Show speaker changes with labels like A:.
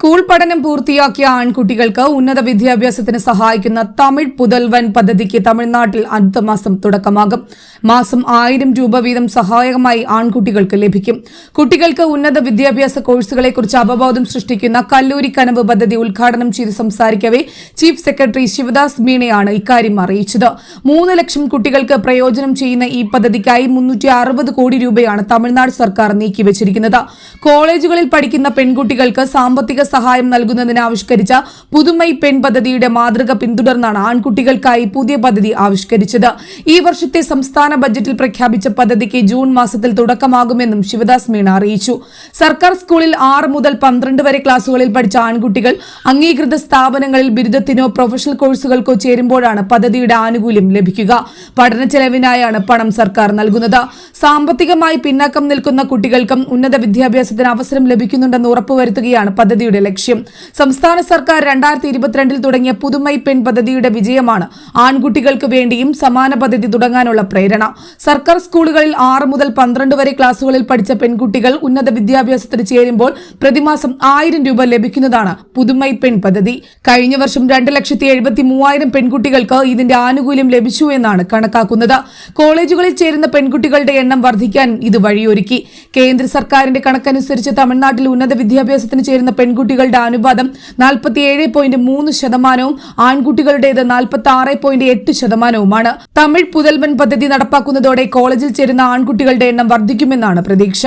A: School പഠനം പൂർത്തിയാക്കിയ ആൺകുട്ടികൾക്ക് ഉന്നത വിദ്യാഭ്യാസത്തിന് സഹായിക്കുന്ന തമിഴ് പുതൽവൻ പദ്ധതിക്ക് തമിഴ്നാട്ടിൽ അടുത്ത മാസം തുടക്കമാകും. മാസം ആയിരം രൂപ വീതം സഹായകമായി ആൺകുട്ടികൾക്ക് ലഭിക്കും. കുട്ടികൾക്ക് ഉന്നത വിദ്യാഭ്യാസ കോഴ്സുകളെക്കുറിച്ച് അവബോധം സൃഷ്ടിക്കുന്ന കല്ലൂരി കനവ് പദ്ധതി ഉദ്ഘാടനം ചെയ്ത് സംസാരിക്കവേ ചീഫ് സെക്രട്ടറി ശിവദാസ് മീണയാണ് ഇക്കാര്യം അറിയിച്ചത്. മൂന്ന് ലക്ഷം കുട്ടികൾക്ക് പ്രയോജനം ചെയ്യുന്ന ഈ പദ്ധതിക്കായി മുന്നൂറ്റി കോടി രൂപയാണ് തമിഴ്നാട് സർക്കാർ നീക്കിവച്ചിരിക്കുന്നത്. കോളേജുകളിൽ പഠിക്കുന്ന പെൺകുട്ടികൾക്ക് സാമ്പത്തിക സഹായം നൽകുന്നതിന് ആവിഷ്കരിച്ച പുതുമൈ പെൺ പദ്ധതിയുടെ മാതൃക പിന്തുടർന്നാണ് ആൺകുട്ടികൾക്കായി പുതിയ പദ്ധതി ആവിഷ്കരിച്ചത്. ഈ വർഷത്തെ സംസ്ഥാന ബജറ്റിൽ പ്രഖ്യാപിച്ച പദ്ധതിക്ക് ജൂൺ മാസത്തിൽ തുടക്കമാകുമെന്നും ശിവദാസ് മീണ അറിയിച്ചു. സർക്കാർ സ്കൂളിൽ ആറ് മുതൽ പന്ത്രണ്ട് വരെ ക്ലാസുകളിൽ പഠിച്ച ആൺകുട്ടികൾ അംഗീകൃത സ്ഥാപനങ്ങളിൽ ബിരുദത്തിനോ പ്രൊഫഷണൽ കോഴ്സുകൾക്കോ ചേരുമ്പോഴാണ് പദ്ധതിയുടെ ആനുകൂല്യം ലഭിക്കുക. പഠന ചെലവിനായാണ് പണം സർക്കാർ നൽകുന്നത്. സാമ്പത്തികമായി പിന്നാക്കം നിൽക്കുന്ന കുട്ടികൾക്കും ഉന്നത വിദ്യാഭ്യാസത്തിന് അവസരം ലഭിക്കുന്നുണ്ടെന്ന് ഉറപ്പുവരുത്തുകയാണ് പദ്ധതിയുടെ ലക്ഷ്യം സംസ്ഥാന സർക്കാർ രണ്ടായിരത്തി ഇരുപത്തിരണ്ടിൽ തുടങ്ങിയ പുതുമൈ പെൺ പദ്ധതിയുടെ വിജയമാണ്. ആൺകുട്ടികൾക്ക് വേണ്ടിയും സമാന പദ്ധതി തുടങ്ങാനുള്ള പ്രേരണ. സർക്കാർ സ്കൂളുകളിൽ ആറ് മുതൽ പന്ത്രണ്ട് വരെ ക്ലാസുകളിൽ പഠിച്ച പെൺകുട്ടികൾ ഉന്നത വിദ്യാഭ്യാസത്തിന് ചേരുമ്പോൾ പ്രതിമാസം ആയിരം രൂപ ലഭിക്കുന്നതാണ് പുതുമൈ പെൺ പദ്ധതി. കഴിഞ്ഞ വർഷം രണ്ട് ലക്ഷത്തി എഴുപത്തി മൂവായിരം പെൺകുട്ടികൾക്ക് ഇതിന്റെ ആനുകൂല്യം ലഭിച്ചു എന്നാണ് കണക്കാക്കുന്നത്. കോളേജുകളിൽ ചേരുന്ന പെൺകുട്ടികളുടെ എണ്ണം വർദ്ധിക്കാൻ ഇത് വഴിയൊരുക്കി. കേന്ദ്ര സർക്കാരിന്റെ കണക്കനുസരിച്ച് തമിഴ്നാട്ടിൽ ഉന്നത വിദ്യാഭ്യാസത്തിന് ചേരുന്ന പെൺകുട്ടികളുടെ അനുപാതം നാൽപ്പത്തിയേഴ് പോയിന്റ് മൂന്ന് ശതമാനവും ആൺകുട്ടികളുടേത് നാൽപ്പത്തി ആറ് പോയിന്റ് എട്ട് ശതമാനവുമാണ്. തമിഴ് പുതൽവൻ പദ്ധതി നടപ്പാക്കുന്നതോടെ കോളേജിൽ ചേരുന്ന ആൺകുട്ടികളുടെ എണ്ണം വർദ്ധിക്കുമെന്നാണ് പ്രതീക്ഷ.